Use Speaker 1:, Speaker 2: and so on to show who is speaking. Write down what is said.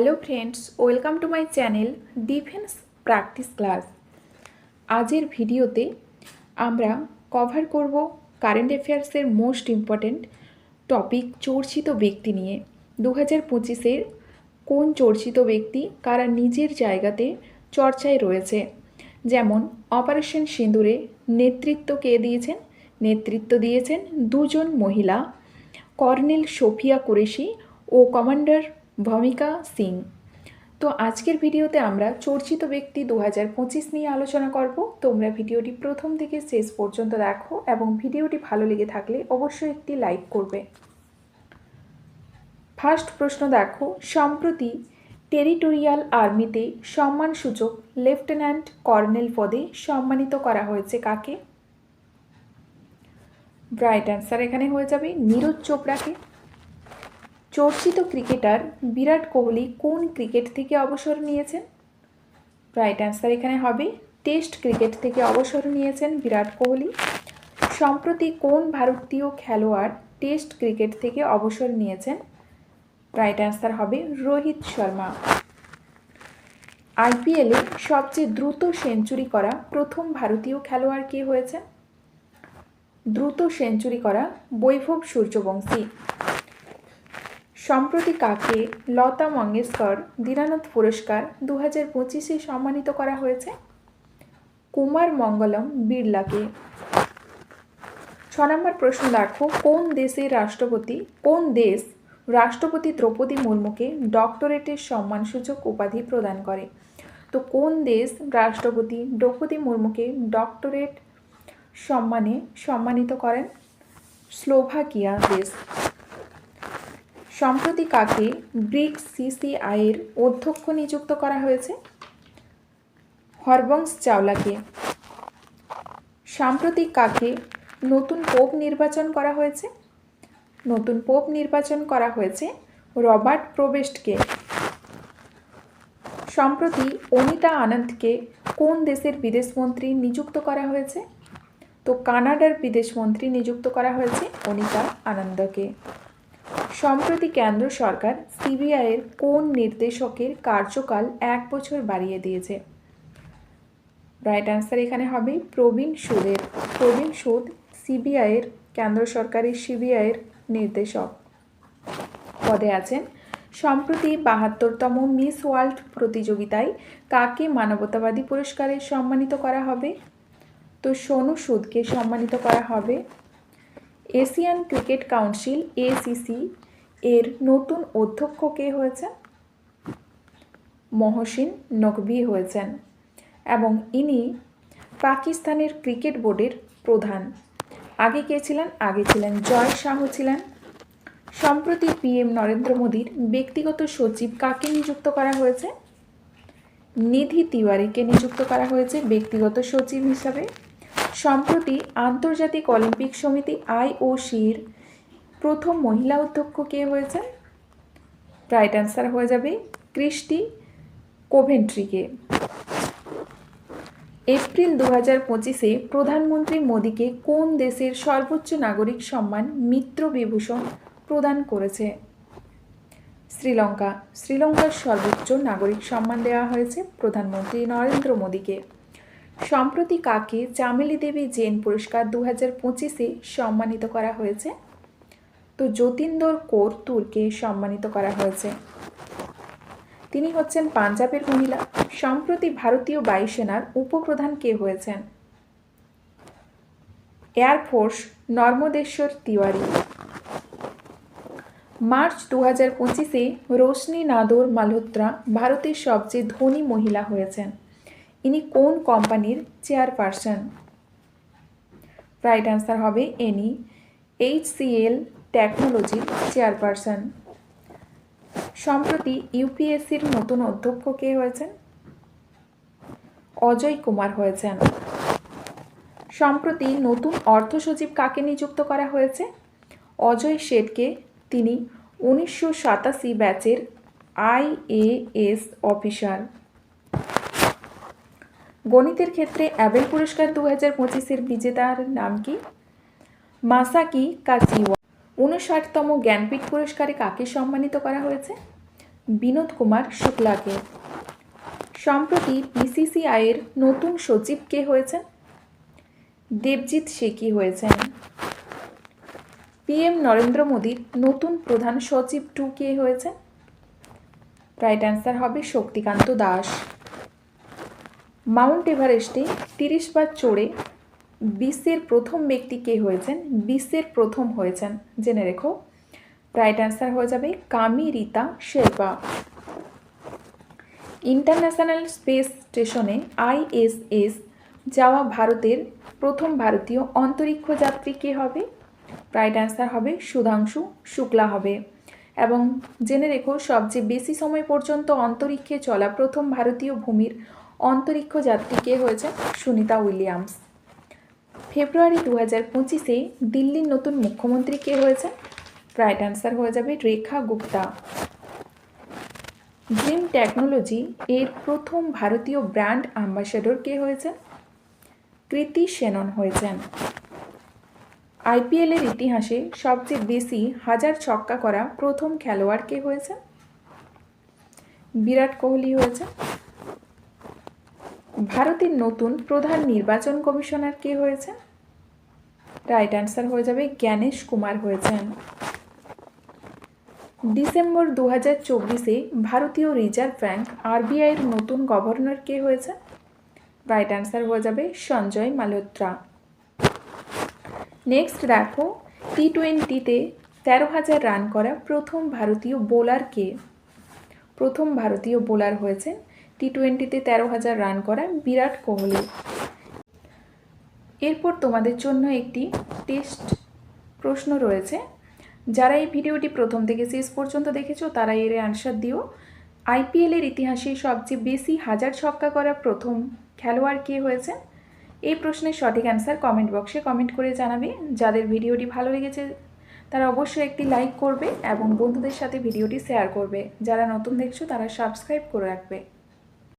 Speaker 1: Hello friends welcome to my channel defence practice class আজের ভিডিওতে আমরা কভার করব কারেন্ট অ্যাফেয়ার্সের মোস্ট ইম্পর্ট্যান্ট টপিক চর্চিত ব্যক্তি নিয়ে। দু হাজার পঁচিশের কোন চর্চিত ব্যক্তি কারা নিজের জায়গাতে চর্চায় রয়েছে? যেমন অপারেশন সিঁদুরে নেতৃত্ব কে দিয়েছেন? নেতৃত্ব দিয়েছেন দুজন মহিলা, কর্নেল সোফিয়া কুরেশি ও কমান্ডার ভূমিকা সিং। তো আজকের ভিডিওতে আমরা চর্চিত ব্যক্তি দু হাজার পঁচিশ নিয়ে আলোচনা করব। তোমরা ভিডিওটি প্রথম থেকে শেষ পর্যন্ত দেখো এবং ভিডিওটি ভালো লেগে থাকলে অবশ্যই একটি লাইক করবে। ফার্স্ট প্রশ্ন দেখো, সম্প্রতি টেরিটোরিয়াল আর্মিতে সম্মানসূচক লেফটেন্যান্ট কর্নেল পদে সম্মানিত করা হয়েছে কাকে? রাইট অ্যান্সার এখানে হয়ে যাবে নীরজ চোপড়াকে। চর্চিত ক্রিকেটার বিরাট কোহলি কোন ক্রিকেট থেকে অবসর নিয়েছেন? রাইট অ্যান্সার এখানে হবে, টেস্ট ক্রিকেট থেকে অবসর নিয়েছেন বিরাট কোহলি। সম্প্রতি কোন ভারতীয় খেলোয়াড় টেস্ট ক্রিকেট থেকে অবসর নিয়েছেন? রাইট অ্যান্সার হবে রোহিত শর্মা। আইপিএলে সবচেয়ে দ্রুত সেঞ্চুরি করা প্রথম ভারতীয় খেলোয়াড় কে হয়েছেন দ্রুত সেঞ্চুরি করা বৈভব সূর্যবংশী। সম্প্রতি কাকে লতা মঙ্গেশকর দীনানাথ পুরস্কার দু হাজার পঁচিশে সম্মানিত করা হয়েছে? কুমার মঙ্গলম বিড়লাকে। ছ নম্বর প্রশ্ন দেখো, কোন দেশের রাষ্ট্রপতি, কোন দেশ রাষ্ট্রপতি দ্রৌপদী মুর্মুকে ডক্টরেটের সম্মানসূচক উপাধি প্রদান করে? তো কোন দেশ রাষ্ট্রপতি দ্রৌপদী মুর্মুকে ডক্টরেট সম্মানে সম্মানিত করেন? স্লোভাকিয়া দেশ। সম্প্রতি কাকে ব্রিক্স সিসিআইয়ের অধ্যক্ষ নিযুক্ত করা হয়েছে? হরবংশ চাওলাকে। সাম্প্রতিক কাকে নতুন পোপ নির্বাচন করা হয়েছে? নতুন পোপ নির্বাচন করা হয়েছে রবার্ট প্রবেস্টকে। সম্প্রতি অনিতা আনন্দকে কোন দেশের বিদেশমন্ত্রী নিযুক্ত করা হয়েছে? তো কানাডার বিদেশমন্ত্রী নিযুক্ত করা হয়েছে অনিতা আনন্দকে। সম্প্রতি কেন্দ্র সরকার সিবিআইয়ের কোন নির্দেশকের কার্যকাল এক বছর বাড়িয়ে দিয়েছে? রাইট অ্যান্সার এখানে হবে প্রবীণ সুদের। প্রবীণ সুদ সিবিআইয়ের কেন্দ্র সরকারের সিবিআইয়ের নির্দেশক। পদে আছেন সম্প্রতি বাহাত্তরতম মিস ওয়ার্ল্ড প্রতিযোগিতায় কাকে মানবতাবাদী পুরস্কারে সম্মানিত করা হবে? তো সোনু সুদকে সম্মানিত করা হবে। এশিয়ান ক্রিকেট কাউন্সিল এসিসি এর নতুন অধ্যক্ষ কে হয়েছেন? মহসিন নকভি হয়েছেন এবং ইনি পাকিস্তানের ক্রিকেট বোর্ডের প্রধান। আগে কে ছিলেন? আগে ছিলেন জয় শাহ ছিলেন। সম্প্রতি পিএম নরেন্দ্র মোদীর ব্যক্তিগত সচিব কাকে নিযুক্ত করা হয়েছে? নিধি তিওয়ারিকে নিযুক্ত করা হয়েছে ব্যক্তিগত সচিব হিসাবে। সম্প্রতি আন্তর্জাতিক অলিম্পিক সমিতি আইওসির প্রথম মহিলা অধ্যক্ষ কে হয়েছেন রাইট অ্যান্সার হয়ে যাবে ক্রিস্টি কোভেন্ট্রিকে। এপ্রিল দু হাজার পঁচিশে প্রধানমন্ত্রী মোদীকে কোন দেশের সর্বোচ্চ নাগরিক সম্মান মিত্র বিভূষণ প্রদান করেছে? শ্রীলঙ্কা। শ্রীলঙ্কার সর্বোচ্চ নাগরিক সম্মান দেওয়া হয়েছে প্রধানমন্ত্রী নরেন্দ্র মোদীকে। সম্প্রতি কাকে চামেলি দেবী জেন পুরস্কার দু হাজার পঁচিশে সম্মানিত করা হয়েছে? তো যতীন্দর কৌর তুরকে সম্মানিত করা হয়েছে। তিনি হচ্ছেন পাঞ্জাবের মহিলা। সম্প্রতি ভারতীয় বায়ুসেনার উপপ্রধান কে হয়েছেন? এয়ারফোর্স নর্মদেশ্বর তিওয়ারি। মার্চ দু হাজার পঁচিশে রোশনি নাদর মালহোত্রা ভারতের সবচেয়ে ধনী মহিলা হয়েছেন। ইনি কোন কোম্পানির চেয়ারপারসন? রাইট অ্যান্সার হবে এনি এইচ এইচসিএল টেকনোলজির চেয়ারপারসন সম্প্রতি ইউপিএসসির নতুন অধ্যক্ষ কে হয়েছেন? অজয় কুমার হয়েছেন। সম্প্রতি নতুন অর্থ সচিব কাকে নিযুক্ত করা হয়েছে? অজয় শেঠকে তিনি উনিশশো সাতাশি ব্যাচের আইএএস অফিসার। গণিতের ক্ষেত্রে অ্যাবেল পুরস্কার দু হাজার পঁচিশের বিজেতার নাম কি? মাসাকি কাচিওয়া। উনষাটতম জ্ঞানপীঠ পুরস্কারে কাকে সম্মানিত করা হয়েছে? বিনোদ কুমার শুক্লাকে। সম্প্রতি বিসিসিআইয়ের নতুন সচিব কে হয়েছেন? দেবজিৎ শেখি হয়েছেন। পিএম নরেন্দ্র মোদীর নতুন প্রধান সচিব টু কে হয়েছেন? রাইট অ্যান্সার হবে শক্তিকান্ত দাস। মাউন্ট এভারেস্টে তিরিশ বার চড়ে বিশ্বের প্রথম ব্যক্তি কে হয়েছেন? বিশ্বের প্রথম হয়েছেন, জেনে রেখো। রাইট অ্যান্সার হয়ে যাবে কামি রীতা শেরপা। ইন্টারন্যাশনাল স্পেস স্টেশনে আইএসএস যাওয়া ভারতের প্রথম ভারতীয় অন্তরিক্ষ যাত্রী কে হবে? রাইট অ্যান্সার হবে সুধাংশু শুক্লা হবে। এবং জেনে রেখো, সবচেয়ে বেশি সময় পর্যন্ত অন্তরিক্ষে চলা প্রথম ভারতীয় ভূমির অন্তরিক্ষ যাত্রী কে হয়েছে সুনিতা উইলিয়ামস। ফেব্রুয়ারি দু হাজার পঁচিশে দিল্লির নতুন মুখ্যমন্ত্রী কে হয়েছে রাইট অ্যান্সার হয়ে যাবে রেখা গুপ্তা। ড্রিম টেকনোলজি এর প্রথম ভারতীয় ব্র্যান্ড অ্যাম্বাসেডর কে হয়েছেন? কৃতি সেনন হয়েছেন। আইপিএলের ইতিহাসে সবচেয়ে বেশি হাজার ছক্কা করা প্রথম খেলোয়াড় কে হয়েছে বিরাট কোহলি হয়েছে ভারতের নতুন প্রধান নির্বাচন কমিশনার কে হয়েছে রাইট অ্যান্সার হয়ে যাবে জ্ঞানেশ কুমার হয়েছেন। ডিসেম্বর দু হাজার চব্বিশে ভারতীয় রিজার্ভ ব্যাংক আরবিআইয়ের নতুন গভর্নর কে হয়েছে রাইট অ্যান্সার হয়ে যাবে সঞ্জয় মালহোত্রা। নেক্সট দেখো টি টোয়েন্টিতে তেরো হাজার রান করা প্রথম ভারতীয় বোলার কে? প্রথম ভারতীয় বোলার হয়েছেন টি টোয়েন্টিতে তেরো হাজার রান করা বিরাট কোহলি। এরপর তোমাদের জন্য একটি টেস্ট প্রশ্ন রয়েছে। যারা এই ভিডিওটি প্রথম থেকে শেষ পর্যন্ত দেখেছ, তারা এর অ্যান্সার দিও। আইপিএলের ইতিহাসে সবচেয়ে বেশি হাজার ছক্কা করা প্রথম খেলোয়াড় কে হয়েছে এই প্রশ্নের সঠিক অ্যান্সার কমেন্ট বক্সে কমেন্ট করে জানাবে। যাদের ভিডিওটি ভালো লেগেছে, তারা অবশ্যই একটি লাইক করবে এবং বন্ধুদের সাথে ভিডিওটি শেয়ার করবে। যারা নতুন দেখছ, তারা সাবস্ক্রাইব করে রাখবে।